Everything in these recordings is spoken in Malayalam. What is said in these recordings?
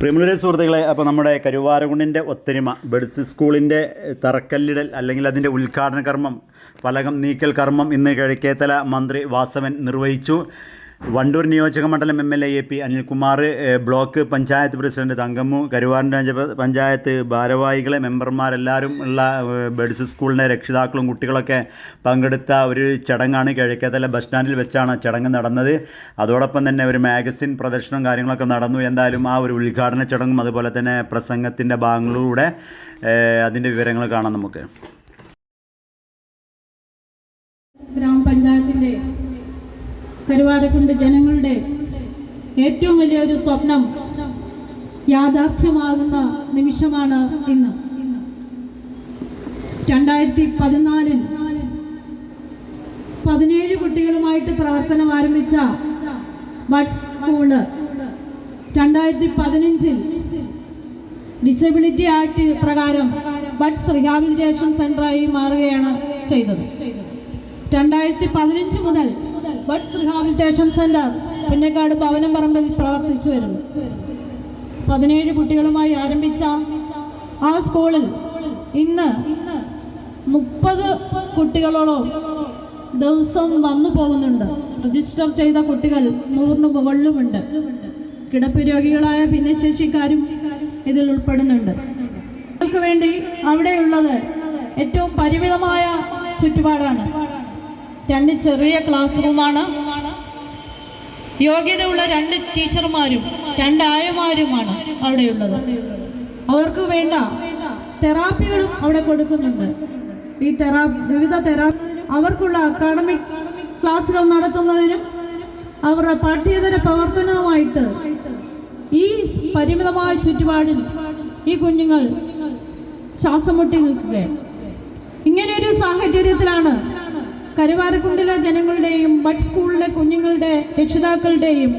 പ്രിമിനറി സുഹൃത്തുക്കളെ അപ്പോൾ നമ്മുടെ കരുവാരകുണ്ടിന്റെ ഒത്തൊരുമ ബെഡ്സ് സ്കൂളിന്റെ തറക്കല്ലിടൽ അല്ലെങ്കിൽ അതിന്റെ ഉദ്ഘാടന കർമ്മം ഫലകം നീക്കൽ കർമ്മം ഇന്ന് കിഴക്കേത്തല മന്ത്രി വാസവൻ നിർവഹിച്ചു. വണ്ടൂർ നിയോജക മണ്ഡലം M L A A P Anilkumar block panchayat president Thankammu Karuvaran panchayat ഭാരവാഹികളെ മെമ്പർമാരെല്ലാവരും ഉള്ള ബേഡ്സ് സ്കൂളിന്റെ രക്ഷിതാക്കളും കുട്ടികളൊക്കെ പങ്കെടുത്ത ഒരു ചടങ്ങാണ് കിഴക്കേത്തല ബസ് സ്റ്റാൻഡിൽ വെച്ചാണ് ചടങ്ങ് നടന്നത്. അതോടൊപ്പം തന്നെ ഒരു മാഗസിൻ പ്രദർശനവും കാര്യങ്ങളൊക്കെ നടന്നു. എന്തായാലും ആ ഒരു ഉദ്ഘാടന ചടങ്ങും അതുപോലെ തന്നെ പ്രസംഗത്തിന്റെ ഭാഗങ്ങളിലൂടെ അതിന്റെ വിവരങ്ങൾ കാണാം നമുക്ക്. കരുവാരക്കുണ്ട് ജനങ്ങളുടെ ഏറ്റവും വലിയൊരു സ്വപ്നം യാഥാർത്ഥ്യമാകുന്ന നിമിഷമാണ് ഇന്ന്. രണ്ടായിരത്തി പതിനാലിൽ പതിനേഴ് കുട്ടികളുമായിട്ട് പ്രവർത്തനം ആരംഭിച്ച ബഡ്സ് സ്കൂൾ രണ്ടായിരത്തി പതിനഞ്ചിൽ ഡിസബിലിറ്റി ആക്ട് പ്രകാരം ബഡ്സ് റിഹാബിലിറ്റേഷൻ സെന്ററായി മാറുകയാണ് ചെയ്തത്. രണ്ടായിരത്തി പതിനഞ്ച് മുതൽ ബഡ്സ് റിഹാബിലിറ്റേഷൻ സെന്റർ പുന്നക്കാട് ഭവനം പറമ്പിൽ പ്രവർത്തിച്ചു വരുന്നു. പതിനേഴ് കുട്ടികളുമായി ആരംഭിച്ച ആ സ്കൂളിൽ ഇന്ന് മുപ്പത് കുട്ടികളോളം ദിവസം വന്നു പോകുന്നുണ്ട്. രജിസ്റ്റർ ചെയ്ത കുട്ടികൾ നൂറിന് മുകളിലുമുണ്ട്. കിടപ്പ് രോഗികളായ ഭിന്നശേഷിക്കാരും ഇതിൽ ഉൾപ്പെടുന്നുണ്ട്. വേണ്ടി അവിടെയുള്ളത് ഏറ്റവും പരിമിതമായ ചുറ്റുപാടാണ്. രണ്ട് ചെറിയ ക്ലാസ് റൂമാണ് യോഗ്യതയുള്ള രണ്ട് ടീച്ചർമാരും രണ്ട് ആയമാരുമാണ് അവിടെയുള്ളത്. അവർക്ക് വേണ്ട തെറാപ്പികളും അവിടെ കൊടുക്കുന്നുണ്ട്. ഈ തെറാപ്പി വിവിധ തെറാപ്പി അവർക്കുള്ള അക്കാഡമിക് ക്ലാസ്സുകൾ നടത്തുന്നതിനും അവരുടെ പാഠ്യേതര പ്രവർത്തനവുമായിട്ട് ഈ പരിമിതമായ ചുറ്റുപാടിൽ ഈ കുഞ്ഞുങ്ങൾ ശ്വാസം മുട്ടി നിൽക്കുകയാണ്. ഇങ്ങനെയൊരു സാഹചര്യത്തിലാണ് കരുവാരക്കുണ്ടിലെ ജനങ്ങളുടെയും ബഡ് സ്കൂളിലെ കുഞ്ഞുങ്ങളുടെ രക്ഷിതാക്കളുടെയും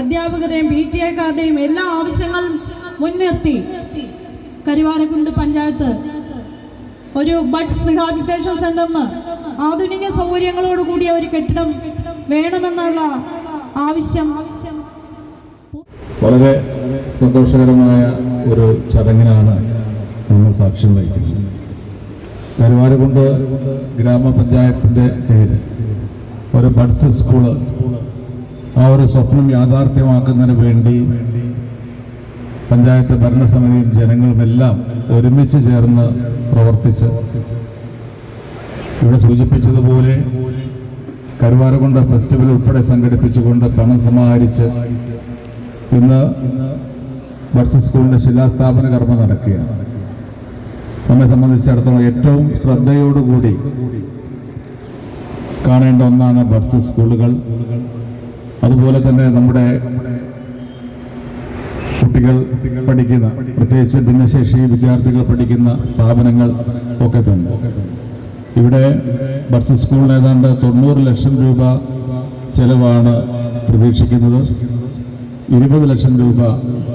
അധ്യാപകരുടെയും പി ടി എക്കാരുടെയും എല്ലാ ആവശ്യങ്ങളും മുൻനിർത്തി കരുവാരക്കുണ്ട് പഞ്ചായത്ത് ഒരു ബഡ്സ് റിഹാബിലിറ്റേഷൻ സെന്ററിന് ആധുനിക സൗകര്യങ്ങളോട് കൂടിയ ഒരു കെട്ടിടം വേണമെന്നുള്ള ആവശ്യം വളരെ സന്തോഷകരമായ ഒരു ചടങ്ങിനാണ് നമ്മൾ സാക്ഷ്യം വഹിക്കുന്നത്. കരുവാരകുണ്ട് ഗ്രാമപഞ്ചായത്തിന്റെ കീഴിൽ. ഒരു ബഡ്സ് സ്കൂൾ. ആ ഒരു സ്വപ്നം യാഥാർത്ഥ്യമാക്കുന്നതിന് വേണ്ടി പഞ്ചായത്ത് ഭരണസമിതിയും ജനങ്ങളുമെല്ലാം ഒരുമിച്ച് ചേർന്ന് പ്രവർത്തിച്ച് ഇവിടെ സൂചിപ്പിച്ചതുപോലെ കരുവാരകുണ്ട് ഫെസ്റ്റിവൽ ഉൾപ്പെടെ സംഘടിപ്പിച്ചുകൊണ്ട് പണം സമാഹരിച്ച് ഇന്ന് ബഡ്സ് സ്കൂളിന്റെ ശിലാസ്ഥാപന കർമ്മം നടക്കുകയാണ്. നമ്മെ സംബന്ധിച്ചിടത്തോളം ഏറ്റവും ശ്രദ്ധയോടുകൂടി കാണേണ്ട ഒന്നാണ് ബഡ്സ് സ്കൂളുകൾ. അതുപോലെ തന്നെ നമ്മുടെ കുട്ടികൾ പഠിക്കുന്ന പ്രത്യേകിച്ച് ഭിന്നശേഷി വിദ്യാർത്ഥികൾ പഠിക്കുന്ന സ്ഥാപനങ്ങൾ ഒക്കെ തന്നെ. ഇവിടെ ബഡ്സ് സ്കൂളിന് ഏതാണ്ട് തൊണ്ണൂറ് ലക്ഷം രൂപ ചെലവാണ് പ്രതീക്ഷിക്കുന്നത്. ഇരുപത് ലക്ഷം രൂപ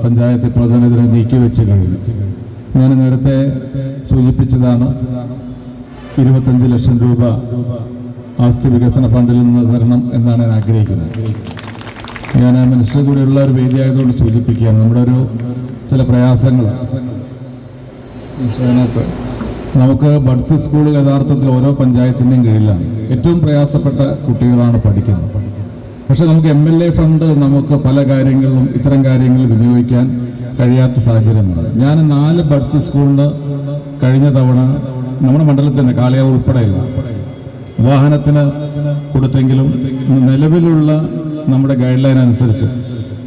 പഞ്ചായത്ത് പ്രധാനത്തിന് നീക്കിവെച്ച് കഴിഞ്ഞു. ഞാൻ നേരത്തെ സൂചിപ്പിച്ചതാണ് ഇരുപത്തഞ്ച് ലക്ഷം രൂപ ആസ്തി വികസന ഫണ്ടിൽ നിന്ന് തരണം എന്നാണ് ഞാൻ ആഗ്രഹിക്കുന്നത്. ഞാൻ മിനിസ്റ്റർ കൂടെയുള്ള ഒരു വേദിയായതുകൊണ്ട് സൂചിപ്പിക്കുകയാണ്. നമ്മുടെ ഒരു ചില പ്രയാസങ്ങൾ. നമുക്ക് ബഡ്സ് സ്കൂൾ യഥാർത്ഥത്തിൽ ഓരോ പഞ്ചായത്തിന്റെയും കീഴിലാണ്. ഏറ്റവും പ്രയാസപ്പെട്ട കുട്ടികളാണ് പഠിക്കുന്നത്. പക്ഷെ നമുക്ക് എം എൽ എ ഫണ്ട് നമുക്ക് പല കാര്യങ്ങളിലും ഇത്തരം കാര്യങ്ങൾ വിനിയോഗിക്കാൻ കഴിയാത്ത സാഹചര്യമാണ് ഞാൻ നാല് ബഡ്സ് സ്കൂളിന് കഴിഞ്ഞ തവണ നമ്മുടെ മണ്ഡലത്തിൽ തന്നെ കാളിയാവ് ഉൾപ്പെടെയുള്ള വാഹനത്തിന് കൊടുത്തെങ്കിലും നിലവിലുള്ള നമ്മുടെ ഗൈഡ് ലൈൻ അനുസരിച്ച്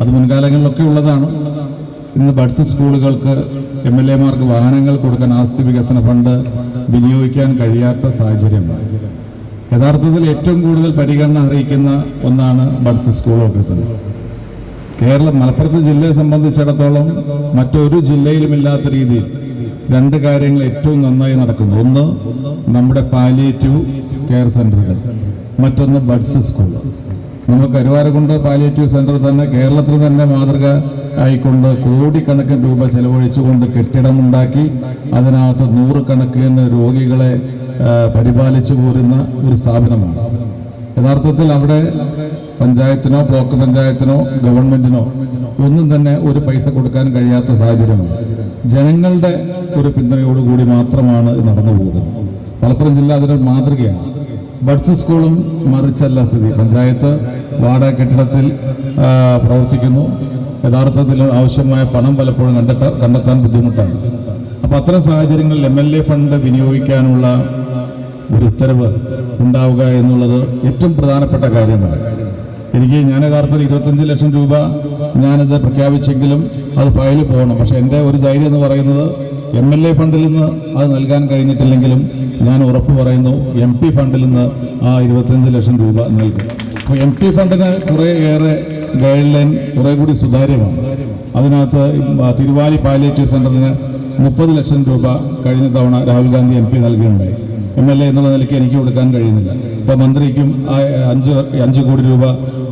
അത് മുൻകാലങ്ങളിലൊക്കെ ഉള്ളതാണ്. ഇന്ന് ബഡ്സ് സ്കൂളുകൾക്ക് എം എൽ എമാർക്ക് വാഹനങ്ങൾ കൊടുക്കാൻ ആസ്തി വികസന ഫണ്ട് വിനിയോഗിക്കാൻ കഴിയാത്ത സാഹചര്യം. യഥാർത്ഥത്തിൽ ഏറ്റവും കൂടുതൽ പരിഗണന അറിയിക്കുന്ന ഒന്നാണ് ബഡ്സ് സ്കൂൾ ഓഫീസർ കേരളം മലപ്പുറത്ത് ജില്ലയെ സംബന്ധിച്ചിടത്തോളം മറ്റൊരു ജില്ലയിലുമില്ലാത്ത രീതിയിൽ രണ്ട് കാര്യങ്ങൾ ഏറ്റവും നന്നായി നടക്കുന്നു. ഒന്ന് നമ്മുടെ പാലിയേറ്റീവ് കെയർ സെന്ററുകൾ മറ്റൊന്ന് ബഡ്സ് സ്കൂൾ നമ്മൾ കരുവാരക്കുണ്ട് പാലിയേറ്റീവ് സെന്റർ തന്നെ കേരളത്തിൽ തന്നെ മാതൃക ആയിക്കൊണ്ട് കോടിക്കണക്കിന് രൂപ ചെലവഴിച്ചുകൊണ്ട് കെട്ടിടമുണ്ടാക്കി അതിനകത്ത് നൂറുകണക്കിന് രോഗികളെ പരിപാലിച്ചു പോരുന്ന ഒരു സ്ഥാപനമാണ്. യഥാർത്ഥത്തിൽ അവിടെ പഞ്ചായത്തിനോ ബ്ലോക്ക് പഞ്ചായത്തിനോ ഗവൺമെന്റിനോ ഒന്നും തന്നെ ഒരു പൈസ കൊടുക്കാൻ കഴിയാത്ത സാഹചര്യമാണ്. ജനങ്ങളുടെ ഒരു പിന്തുണയോടുകൂടി മാത്രമാണ് ഇത് നടന്നു പോകുന്നത്. മലപ്പുറം ജില്ല അതിനൊരു മാതൃകയാണ്. ബഡ്സ് സ്കൂളും മറിച്ചല്ല സ്ഥിതി. പഞ്ചായത്ത് വാടക കെട്ടിടത്തിൽ പ്രവർത്തിക്കുന്നു. യഥാർത്ഥത്തിൽ ആവശ്യമായ പണം പലപ്പോഴും കണ്ടെത്ത കണ്ടെത്താൻ ബുദ്ധിമുട്ടാണ്. അപ്പോൾ അത്തരം സാഹചര്യങ്ങളിൽ എം എൽ എ ഫണ്ട് വിനിയോഗിക്കാനുള്ള ഒരു ഉത്തരവ് ഉണ്ടാവുക എന്നുള്ളത് ഏറ്റവും പ്രധാനപ്പെട്ട കാര്യമാണ്. എനിക്ക് ഞാൻ യഥാർത്ഥത്തിൽ ഇരുപത്തഞ്ച് ലക്ഷം രൂപ ഞാനത് പ്രഖ്യാപിച്ചെങ്കിലും അത് ഫയലിൽ പോകണം. പക്ഷെ എന്റെ ഒരു ധൈര്യം എന്ന് പറയുന്നത് എം എൽ എ ഫണ്ടിൽ നിന്ന് അത് നൽകാൻ കഴിഞ്ഞിട്ടില്ലെങ്കിലും ഞാൻ ഉറപ്പ് പറയുന്നു എം പി ഫണ്ടിൽ നിന്ന് ആ ഇരുപത്തഞ്ച് ലക്ഷം രൂപ നൽകും. അപ്പോൾ എം പി ഫണ്ടിന് കുറേ ഏറെ ഗൈഡ് ലൈൻ കുറേ കൂടി സുതാര്യമാണ്. അതിനകത്ത് തിരുവാലി പാലിയേറ്റീവ് സെന്ററിന് മുപ്പത് ലക്ഷം രൂപ കഴിഞ്ഞ തവണ രാഹുൽ ഗാന്ധി എം പി നൽകുകയുണ്ടായി. എം എൽ എ എന്നുള്ള നിലയ്ക്ക് എനിക്ക് കൊടുക്കാൻ കഴിയുന്നില്ല. ഇപ്പോൾ മന്ത്രിക്കും അഞ്ച് അഞ്ച് കോടി രൂപ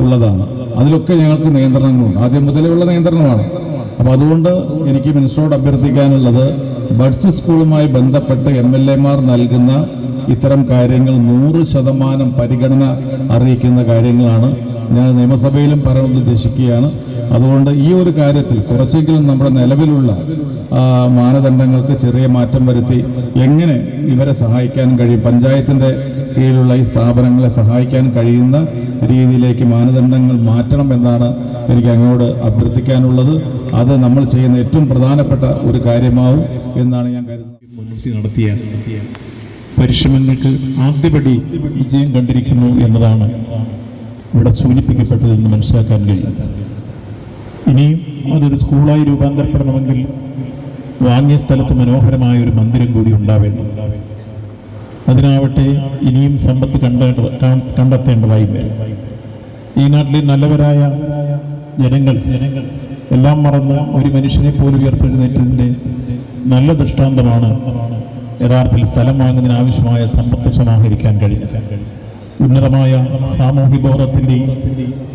ഉള്ളതാണ്. അതിലൊക്കെ ഞങ്ങൾക്ക് നിയന്ത്രണങ്ങളുണ്ട്. ആദ്യം മുതലേ ഉള്ള നിയന്ത്രണമാണ്. അപ്പോൾ അതുകൊണ്ട് എനിക്ക് മിനിസ്റ്ററോട് അഭ്യർത്ഥിക്കാനുള്ളത് ബഡ്സ് സ്കൂളുമായി ബന്ധപ്പെട്ട് എം എൽ എമാർ നൽകുന്ന ഇത്തരം കാര്യങ്ങൾ നൂറ് ശതമാനം പരിഗണന അറിയിക്കുന്ന കാര്യങ്ങളാണ്. ഞാൻ നിയമസഭയിലും പറയുന്നത് ഉദ്ദേശിക്കുകയാണ്. അതുകൊണ്ട് ഈ ഒരു കാര്യത്തിൽ കുറച്ചെങ്കിലും നമ്മുടെ നിലവിലുള്ള മാനദണ്ഡങ്ങൾക്ക് ചെറിയ മാറ്റം വരുത്തി എങ്ങനെ ഇവരെ സഹായിക്കാൻ കഴിയും? പഞ്ചായത്തിന്റെ കീഴിലുള്ള ഈ സ്ഥാപനങ്ങളെ സഹായിക്കാൻ കഴിയുന്ന രീതിയിലേക്ക് മാനദണ്ഡങ്ങൾ മാറ്റണം എന്നാണ് എനിക്ക് അങ്ങോട്ട് അഭ്യർത്ഥിക്കാനുള്ളത്. അത് നമ്മൾ ചെയ്യുന്ന ഏറ്റവും പ്രധാനപ്പെട്ട ഒരു കാര്യമാവും എന്നാണ് ഞാൻ കരുതുന്നത്. പരിശ്രമങ്ങൾക്ക് ആദ്യപടി വിജയം കണ്ടിരിക്കുന്നു എന്നതാണ് ഇവിടെ സൂചിപ്പിക്കപ്പെട്ടതെന്ന് മനസ്സിലാക്കാൻ കഴിയും. ഇനിയും അതൊരു സ്കൂളായി രൂപാന്തരപ്പെടണമെങ്കിൽ വാങ്ങിയ സ്ഥലത്ത് മനോഹരമായ ഒരു മന്ദിരം കൂടി ഉണ്ടാവേണ്ടത് അതിനാവട്ടെ ഇനിയും സമ്പത്ത് കണ്ടേണ്ട കാ- കണ്ടെത്തേണ്ടതായി വരും ഈ നാട്ടിലെ നല്ലവരായ ജനങ്ങൾ ജനങ്ങൾ എല്ലാം മറന്ന് ഒരു മനുഷ്യനെ പോലും ഉയർത്തെഴുന്നേറ്റതിന്റെ നല്ല ദൃഷ്ടാന്തമാണ് യഥാർത്ഥത്തിൽ സ്ഥലം വാങ്ങുന്നതിന് ആവശ്യമായ സമ്പത്ത് സമാഹരിക്കാൻ കഴിഞ്ഞത് ഉന്നതമായ സാമൂഹിക ബോധത്തിന്റെയും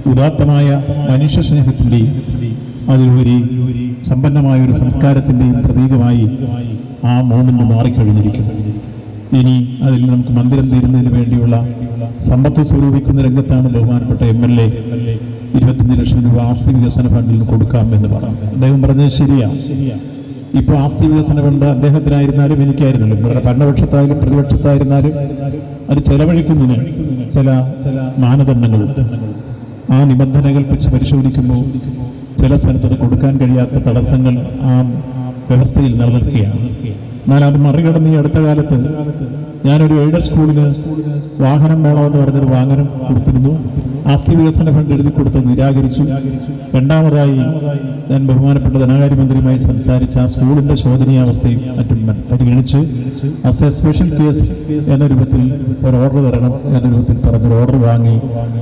ഉദാത്തമായ മനുഷ്യ സ്നേഹത്തിന്റെയും അതിലുപരി സമ്പന്നമായ ഒരു സംസ്കാരത്തിന്റെയും പ്രതീകമായി ആ മോമെന്റ് മാറിക്കഴിഞ്ഞിരിക്കുന്നു. ഇനി അതിൽ നമുക്ക് മന്ദിരം തീരുന്നതിന് വേണ്ടിയുള്ള സമ്പത്ത് സ്വരൂപിക്കുന്ന രംഗത്താണ് ബഹുമാനപ്പെട്ട എം എൽ എ ഇരുപത്തിയഞ്ച് ലക്ഷം രൂപ ആസ്തി വികസന ഫണ്ടിൽ കൊടുക്കാം എന്ന് പറഞ്ഞു അദ്ദേഹം പറഞ്ഞത് ശരിയാണ് ഇപ്പോൾ ആസ്തി വികസന ഫണ്ട് അദ്ദേഹത്തിനായിരുന്നാലും എനിക്കായിരുന്നല്ലോ. ഇവിടെ ഭരണപക്ഷത്തായാലും പ്രതിപക്ഷത്തായിരുന്നാലും അത് ചെലവഴിക്കുന്നതിന് ചില മാനദണ്ഡങ്ങൾ ആ നിബന്ധനകൾ വെച്ച് പരിശോധിക്കുമ്പോൾ ചില സ്ഥലത്ത് കൊടുക്കാൻ കഴിയാത്ത തടസ്സങ്ങൾ ആ വ്യവസ്ഥയിൽ നിലനിൽക്കുകയാണ്. എന്നാൽ അത് മറികടന്ന് ഈ അടുത്ത കാലത്ത് ഞാനൊരു എയ്ഡഡ് സ്കൂളിന് വാഹനം വേണമെന്ന് പറഞ്ഞൊരു വാഹനം കൊടുത്തിരുന്നു. ആസ്തി വികസന ഫണ്ട് എഴുതി കൊടുത്ത് നിരാകരിച്ചു. രണ്ടാമതായി ഞാൻ ബഹുമാനപ്പെട്ട ധനകാര്യമന്ത്രിയുമായി സംസാരിച്ച ആ സ്കൂളിന്റെ ശോധനീയാവസ്ഥയും മറ്റും പരിഗണിച്ച് അസ് എ സ്പെഷ്യൽ കേസ് എന്ന രൂപത്തിൽ ഒരു ഓർഡർ തരണം എന്ന രൂപത്തിൽ പറഞ്ഞൊരു ഓർഡർ വാങ്ങി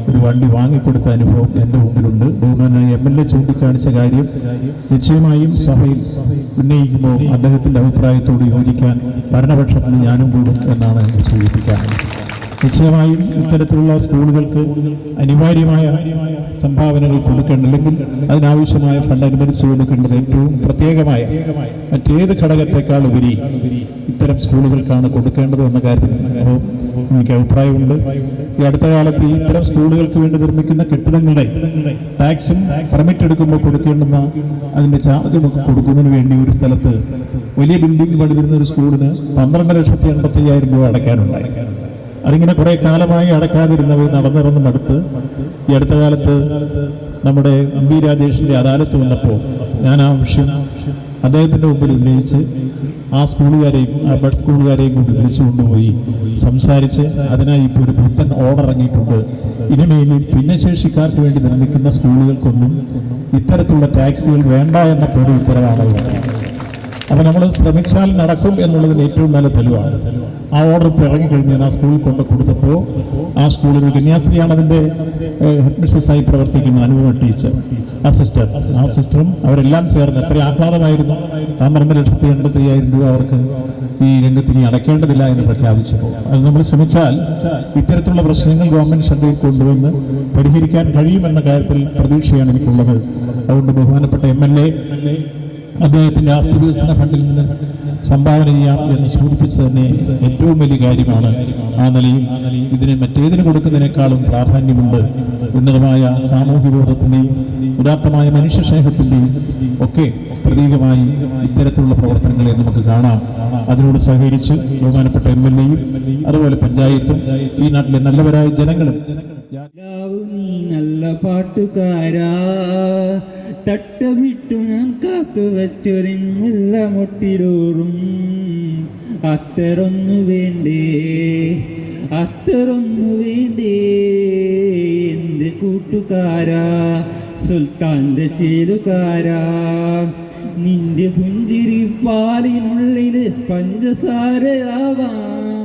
ഒരു വണ്ടി വാങ്ങിക്കൊടുത്ത അനുഭവം എന്റെ മുമ്പിലുണ്ട്. ബഹുമാനായി എം എൽ എ ചൂണ്ടിക്കാണിച്ച കാര്യം നിശ്ചയമായും സഭയിൽ ഉന്നയിക്കുമ്പോൾ അദ്ദേഹത്തിന്റെ അഭിപ്രായത്തോട് യോജിക്കാൻ ഭരണപക്ഷത്തിന് ഞാനും കൂടും എന്നാണ് സൂചിപ്പിക്കാറുള്ളത് നിശ്ചയമായും ഇത്തരത്തിലുള്ള സ്കൂളുകൾക്ക് അനിവാര്യമായ സംഭാവനകൾ കൊടുക്കേണ്ട അല്ലെങ്കിൽ അതിനാവശ്യമായ ഫണ്ട് അനുവദിച്ചു കൊടുക്കേണ്ടത് ഏറ്റവും പ്രത്യേകമായ മറ്റേത് ഘടകത്തെക്കാൾ ഉപരി ഇത്തരം സ്കൂളുകൾക്കാണ് കൊടുക്കേണ്ടത് എന്ന കാര്യത്തിൽ എനിക്ക് അഭിപ്രായമുണ്ട്. ഈ അടുത്ത കാലത്ത് ഇത്തരം സ്കൂളുകൾക്ക് വേണ്ടി നിർമ്മിക്കുന്ന കെട്ടിടങ്ങളുടെ ടാക്സും പെർമിറ്റ് എടുക്കുമ്പോൾ കൊടുക്കേണ്ടുന്ന അതിന്റെ ചാർജും കൊടുക്കുന്നതിന് വേണ്ടി ഒരു സ്ഥലത്ത് വലിയ ബിൽഡിംഗ് പണിതിരുന്ന ഒരു സ്കൂളിന് പന്ത്രണ്ട് ലക്ഷത്തി എൺപത്തി അയ്യായിരം രൂപ അടയ്ക്കാനുണ്ടായി. അതിങ്ങനെ കുറേ കാലമായി അടക്കാതിരുന്നവർ നടന്നിറന്ന് മടുത്ത് ഈ അടുത്ത കാലത്ത് നമ്മുടെ എം വി രാജേഷിന്റെ അദാലത്ത് വന്നപ്പോൾ ഞാൻ ആ വിഷയം അദ്ദേഹത്തിന്റെ മുമ്പിൽ ഉന്നയിച്ച് ആ സ്കൂളുകാരെയും ആ ബഡ് സ്കൂളുകാരെയും കൂടി വിളിച്ചു കൊണ്ടുപോയി സംസാരിച്ച് അതിനായി ഇപ്പോൾ ഒരു പുത്തൻ ഓർഡർ ഇറങ്ങിയിട്ടുണ്ട്. ഇനിമേലിൽ ഭിന്നശേഷിക്കാർക്ക് വേണ്ടി നിർമ്മിക്കുന്ന സ്കൂളുകൾക്കൊന്നും ഇത്തരത്തിലുള്ള ടാക്സികൾ വേണ്ട എന്ന പൊതു ഉത്തരവാണ് ഉള്ളത് അപ്പൊ നമ്മൾ ശ്രമിച്ചാൽ നടക്കും എന്നുള്ളതിന് ഏറ്റവും നല്ല തെളിവാണ്. ആ ഓർഡർ ഇപ്പോൾ ഇറങ്ങിക്കഴിഞ്ഞ് ഞാൻ ആ സ്കൂളിൽ കൊണ്ട് കൊടുത്തപ്പോൾ ആ സ്കൂളിൽ കന്യാസ്ത്രീയാണ് അതിന്റെ ഹെഡ് മിസ്സസ്സായി പ്രവർത്തിക്കുന്ന അനുപമ ടീച്ചർ ആ സിസ്റ്റർ ആ സിസ്റ്ററും അവരെല്ലാം ചേർന്ന് എത്ര ആഹ്ലാദമായിരുന്നു. പന്ത്രണ്ട് ലക്ഷത്തി എൺപത്തി അയ്യായിരം രൂപ അവർക്ക് ഈ രംഗത്ത് ഇനി അടയ്ക്കേണ്ടതില്ല എന്ന് പ്രഖ്യാപിച്ചപ്പോൾ. അത് നമ്മൾ ശ്രമിച്ചാൽ ഇത്തരത്തിലുള്ള പ്രശ്നങ്ങൾ ഗവൺമെന്റ് ശ്രദ്ധയിൽ കൊണ്ടുവന്ന് പരിഹരിക്കാൻ കഴിയുമെന്ന കാര്യത്തിൽ പ്രതീക്ഷയാണ് എനിക്കുള്ളത്. അതുകൊണ്ട് ബഹുമാനപ്പെട്ട എം എൽ എ അദ്ദേഹത്തിന്റെ ആസ്തി വികസന ഫണ്ടിൽ നിന്ന് സംഭാവന ചെയ്യാം എന്ന് സൂചിപ്പിച്ചത് തന്നെ ഏറ്റവും വലിയ കാര്യമാണ്. ആ നിലയിൽ ഇതിനെ മറ്റേതിന് കൊടുക്കുന്നതിനേക്കാളും പ്രാധാന്യമുണ്ട് ഉന്നതമായ സാമൂഹ്യ ബോധത്തിന്റെയും ഉദാത്തമായ മനുഷ്യ സ്നേഹത്തിന്റെയും ഒക്കെ പ്രതീകമായി ഇത്തരത്തിലുള്ള പ്രവർത്തനങ്ങളെ നമുക്ക് കാണാം. അതിനോട് സഹകരിച്ച് ബഹുമാനപ്പെട്ട എം എൽ എയും അതുപോലെ പഞ്ചായത്തും ഈ നാട്ടിലെ നല്ലവരായ ജനങ്ങളും നീ നല്ല പാട്ടുകാരാ. തട്ടമിട്ടു ഞാൻ കാത്തു വച്ചൊരിൻ മുല്ല മുട്ടിലോറും. അത്തരൊന്നു വേണ്ടേ? അത്തരൊന്നു വേണ്ടേ? എന്റെ കൂട്ടുകാരാ? സുൽത്താന്റെ ചേലുകാരാ? നിന്റെ പുഞ്ചിരി പാലിനുള്ളിൽ പഞ്ചസാരയാവാം